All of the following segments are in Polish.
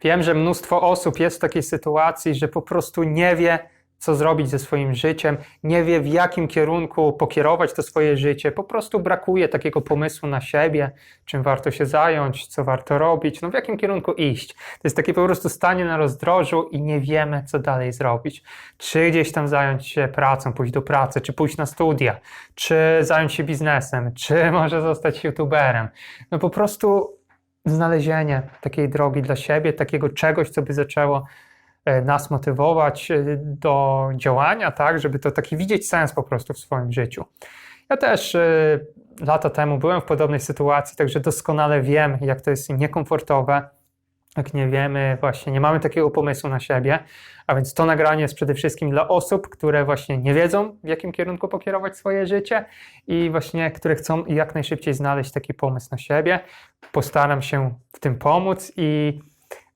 Wiem, że mnóstwo osób jest w takiej sytuacji, że po prostu nie wie, co zrobić ze swoim życiem, nie wie, w jakim kierunku pokierować to swoje życie. Po prostu brakuje takiego pomysłu na siebie, czym warto się zająć, co warto robić, no w jakim kierunku iść. To jest takie po prostu stanie na rozdrożu i nie wiemy, co dalej zrobić. Czy gdzieś tam zająć się pracą, pójść do pracy, czy pójść na studia, czy zająć się biznesem, czy może zostać youtuberem. No po prostu znalezienie takiej drogi dla siebie, takiego czegoś, co by zaczęło e, nas motywować e, do działania, tak, żeby to taki widzieć sens po prostu w swoim życiu. Ja też e, lata temu byłem w podobnej sytuacji, także doskonale wiem, jak to jest niekomfortowe, jak nie wiemy, właśnie nie mamy takiego pomysłu na siebie, a więc to nagranie jest przede wszystkim dla osób, które właśnie nie wiedzą, w jakim kierunku pokierować swoje życie i właśnie, które chcą jak najszybciej znaleźć taki pomysł na siebie. Postaram się w tym pomóc i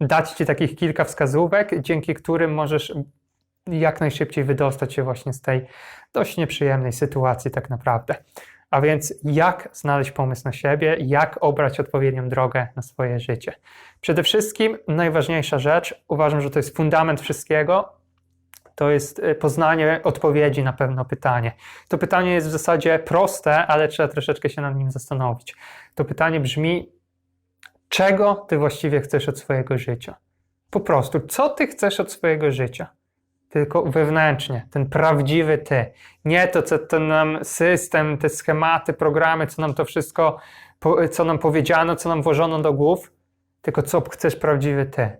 dać Ci takich kilka wskazówek, dzięki którym możesz jak najszybciej wydostać się właśnie z tej dość nieprzyjemnej sytuacji tak naprawdę. A więc jak znaleźć pomysł na siebie, jak obrać odpowiednią drogę na swoje życie. Przede wszystkim najważniejsza rzecz, uważam, że to jest fundament wszystkiego, to jest y, poznanie odpowiedzi na pewne pytanie. To pytanie jest w zasadzie proste, ale trzeba troszeczkę się nad nim zastanowić. To pytanie brzmi: czego ty właściwie chcesz od swojego życia? Po prostu, co ty chcesz od swojego życia? Tylko wewnętrznie, ten prawdziwy ty. Nie to, co ten nam system, te schematy, programy, co nam to wszystko, co nam powiedziano, co nam włożono do głów, tylko co chcesz prawdziwy ty.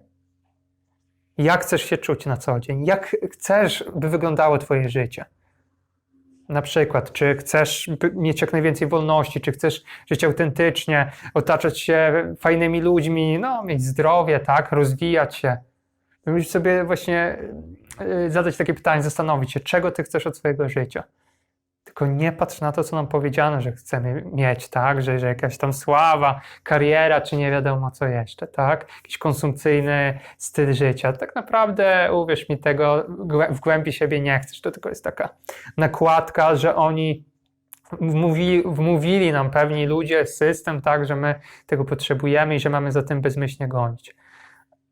Jak chcesz się czuć na co dzień? Jak chcesz, by wyglądało Twoje życie? Na przykład, czy chcesz mieć jak najwięcej wolności, czy chcesz żyć autentycznie, otaczać się fajnymi ludźmi, no, mieć zdrowie, tak, rozwijać się. Musisz sobie właśnie y, zadać takie pytanie, zastanowić się, czego ty chcesz od swojego życia. Tylko nie patrz na to, co nam powiedziano, że chcemy mieć, tak? Że, że jakaś tam sława, kariera, czy nie wiadomo co jeszcze, tak? Jakiś konsumpcyjny styl życia. Tak naprawdę, uwierz mi, tego w głębi siebie nie chcesz. To tylko jest taka nakładka, że oni wmówili, wmówili nam pewni ludzie, system, tak, że my tego potrzebujemy i że mamy za tym bezmyślnie gonić.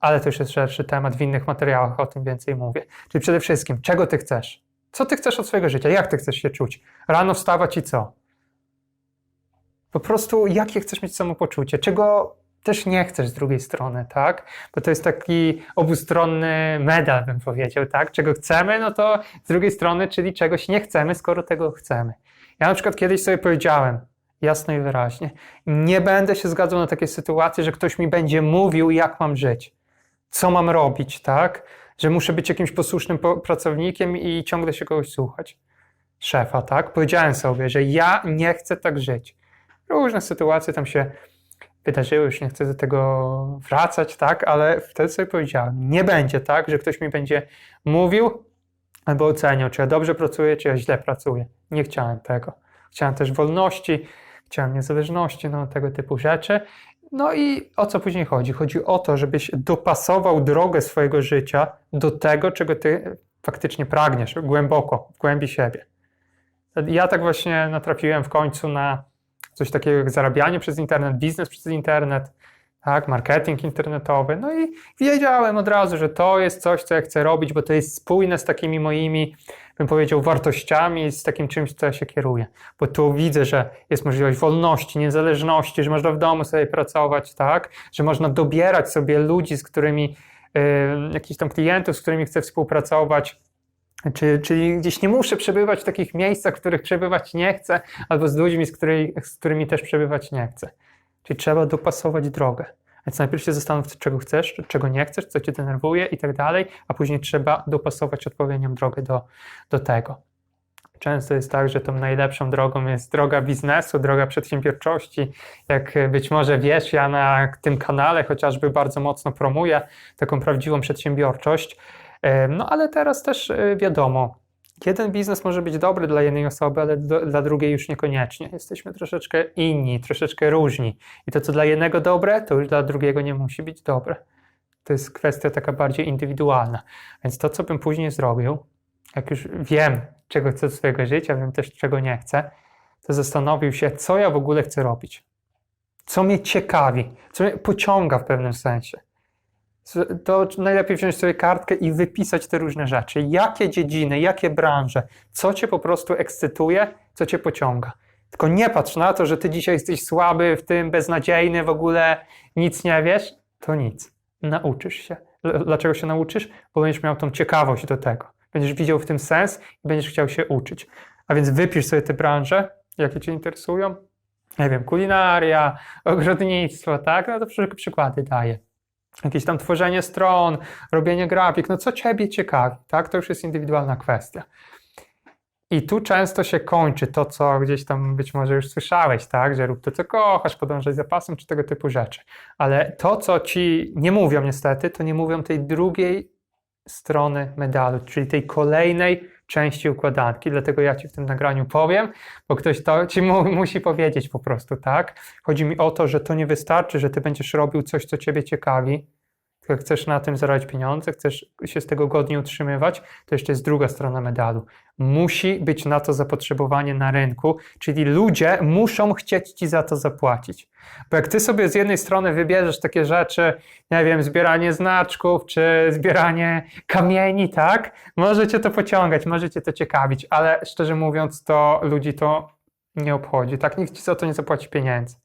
Ale to już jest szerszy temat, w innych materiałach o tym więcej mówię. Czyli przede wszystkim, czego ty chcesz? Co ty chcesz od swojego życia? Jak ty chcesz się czuć? Rano wstawać i co? Po prostu jakie chcesz mieć samopoczucie? Czego też nie chcesz z drugiej strony, tak? Bo to jest taki obustronny medal, bym powiedział, tak? Czego chcemy, no to z drugiej strony, czyli czegoś nie chcemy, skoro tego chcemy. Ja na przykład kiedyś sobie powiedziałem, jasno i wyraźnie, nie będę się zgadzał na takie sytuacje, że ktoś mi będzie mówił, jak mam żyć, co mam robić, tak? że muszę być jakimś posłusznym pracownikiem i ciągle się kogoś słuchać. Szefa, tak? Powiedziałem sobie, że ja nie chcę tak żyć. Różne sytuacje tam się wydarzyły, już nie chcę do tego wracać, tak? Ale wtedy sobie powiedziałem, nie będzie tak, że ktoś mi będzie mówił albo oceniał, czy ja dobrze pracuję, czy ja źle pracuję. Nie chciałem tego. Chciałem też wolności, chciałem niezależności, no tego typu rzeczy. No i o co później chodzi? Chodzi o to, żebyś dopasował drogę swojego życia do tego, czego ty faktycznie pragniesz, głęboko, w głębi siebie. Ja tak właśnie natrafiłem w końcu na coś takiego jak zarabianie przez internet, biznes przez internet, tak, marketing internetowy. No i wiedziałem od razu, że to jest coś, co ja chcę robić, bo to jest spójne z takimi moimi, bym powiedział, wartościami, z takim czymś, co ja się kieruję. Bo tu widzę, że jest możliwość wolności, niezależności, że można w domu sobie pracować, tak, że można dobierać sobie ludzi, z którymi, yy, jakichś tam klientów, z którymi chcę współpracować. Czy, czyli gdzieś nie muszę przebywać w takich miejscach, w których przebywać nie chcę, albo z ludźmi, z, której, z którymi też przebywać nie chcę. Czyli trzeba dopasować drogę. Więc najpierw się zastanów, czego chcesz, czego nie chcesz, co cię denerwuje i tak dalej, a później trzeba dopasować odpowiednią drogę do, do tego. Często jest tak, że tą najlepszą drogą jest droga biznesu, droga przedsiębiorczości. Jak być może wiesz, ja na tym kanale chociażby bardzo mocno promuję taką prawdziwą przedsiębiorczość. No ale teraz też e, wiadomo, jeden biznes może być dobry dla jednej osoby, ale do, dla drugiej już niekoniecznie. Jesteśmy troszeczkę inni, troszeczkę różni. I to, co dla jednego dobre, to już dla drugiego nie musi być dobre. To jest kwestia taka bardziej indywidualna. Więc to, co bym później zrobił, jak już wiem, czego chcę swojego życia, wiem też, czego nie chcę, to zastanowił się, co ja w ogóle chcę robić. Co mnie ciekawi, co mnie pociąga w pewnym sensie. To najlepiej wziąć sobie kartkę i wypisać te różne rzeczy. Jakie dziedziny, jakie branże, co cię po prostu ekscytuje, co cię pociąga. Tylko nie patrz na to, że ty dzisiaj jesteś słaby w tym, beznadziejny, w ogóle nic nie wiesz. To nic. Nauczysz się. Dlaczego się nauczysz? Bo będziesz miał tą ciekawość do tego. Będziesz widział w tym sens i będziesz chciał się uczyć. A więc wypisz sobie te branże, jakie cię interesują. Nie wiem, kulinaria, ogrodnictwo, tak? No to przy, przykłady daję. Jakieś tam tworzenie stron, robienie grafik, no co ciebie ciekawi, tak? To już jest indywidualna kwestia. I tu często się kończy to, co gdzieś tam być może już słyszałeś, tak? Że rób to, co kochasz, podążaj za pasem, czy tego typu rzeczy. Ale to, co ci nie mówią niestety, to nie mówią tej drugiej strony medalu, czyli tej kolejnej części układanki. Dlatego ja ci w tym nagraniu powiem, bo ktoś to ci mu, musi powiedzieć po prostu, tak? Chodzi mi o to, że to nie wystarczy, że ty będziesz robił coś, co ciebie ciekawi, tylko chcesz na tym zarabiać pieniądze, chcesz się z tego godnie utrzymywać, to jeszcze jest druga strona medalu. Musi być na to zapotrzebowanie na rynku, czyli ludzie muszą chcieć ci za to zapłacić. Bo jak ty sobie z jednej strony wybierzesz takie rzeczy, nie wiem, zbieranie znaczków, czy zbieranie kamieni, tak? Może cię to pociągać, może cię to ciekawić, ale szczerze mówiąc, to ludzi to nie obchodzi, tak? Nikt ci za to nie zapłaci pieniędzy.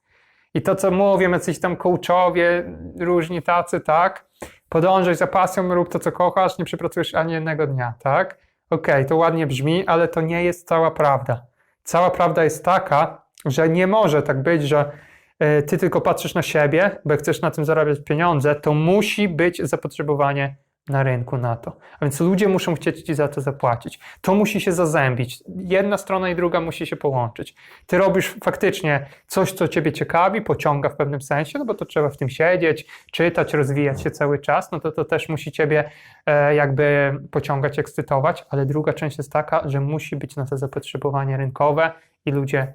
I to, co mówią jacyś tam coachowie, różni tacy, tak? Podążaj za pasją, rób to, co kochasz, nie przepracujesz ani jednego dnia, tak? Okej, to ładnie brzmi, ale to nie jest cała prawda. Cała prawda jest taka, że nie może tak być, że e, ty tylko patrzysz na siebie, bo chcesz na tym zarabiać pieniądze, to musi być zapotrzebowanie na rynku na to. A więc ludzie muszą chcieć ci za to zapłacić. To musi się zazębić. Jedna strona i druga musi się połączyć. Ty robisz faktycznie coś, co ciebie ciekawi, pociąga w pewnym sensie, no bo to trzeba w tym siedzieć, czytać, rozwijać się cały czas, no to to też musi ciebie e, jakby pociągać, ekscytować, ale druga część jest taka, że musi być na to zapotrzebowanie rynkowe i ludzie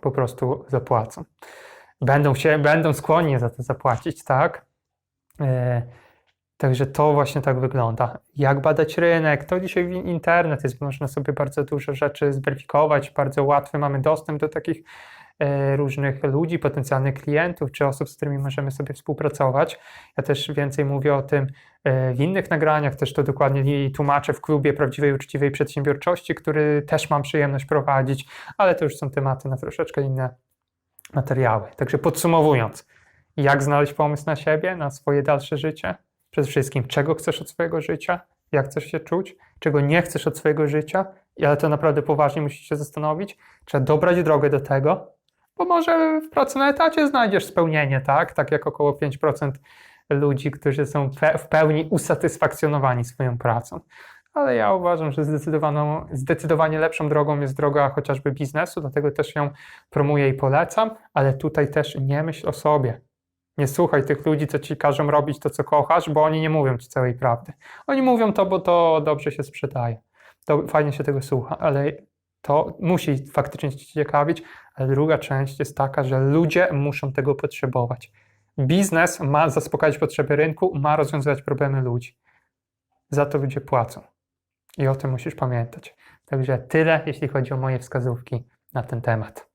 po prostu zapłacą. Będą, się, będą skłonni za to zapłacić, tak? E, Także to właśnie tak wygląda. Jak badać rynek? To dzisiaj internet jest, można sobie bardzo dużo rzeczy zweryfikować, bardzo łatwy mamy dostęp do takich e, różnych ludzi, potencjalnych klientów, czy osób, z którymi możemy sobie współpracować. Ja też więcej mówię o tym e, w innych nagraniach, też to dokładnie tłumaczę w klubie Prawdziwej Uczciwej Przedsiębiorczości, który też mam przyjemność prowadzić, ale to już są tematy na troszeczkę inne materiały. Także podsumowując, jak znaleźć pomysł na siebie, na swoje dalsze życie? Przede wszystkim, czego chcesz od swojego życia, jak chcesz się czuć, czego nie chcesz od swojego życia, ale to naprawdę poważnie musisz się zastanowić. Trzeba dobrać drogę do tego, bo może w pracy na etacie znajdziesz spełnienie, tak? Tak jak około 5% ludzi, którzy są w pełni usatysfakcjonowani swoją pracą. Ale ja uważam, że zdecydowaną, zdecydowanie lepszą drogą jest droga chociażby biznesu, dlatego też ją promuję i polecam, ale tutaj też nie myśl o sobie. Nie słuchaj tych ludzi, co ci każą robić to, co kochasz, bo oni nie mówią ci całej prawdy. Oni mówią to, bo to dobrze się sprzedaje. To fajnie się tego słucha, ale to musi faktycznie cię ciekawić. Ale druga część jest taka, że ludzie muszą tego potrzebować. Biznes ma zaspokajać potrzeby rynku, ma rozwiązywać problemy ludzi. Za to ludzie płacą. I o tym musisz pamiętać. Także tyle, jeśli chodzi o moje wskazówki na ten temat.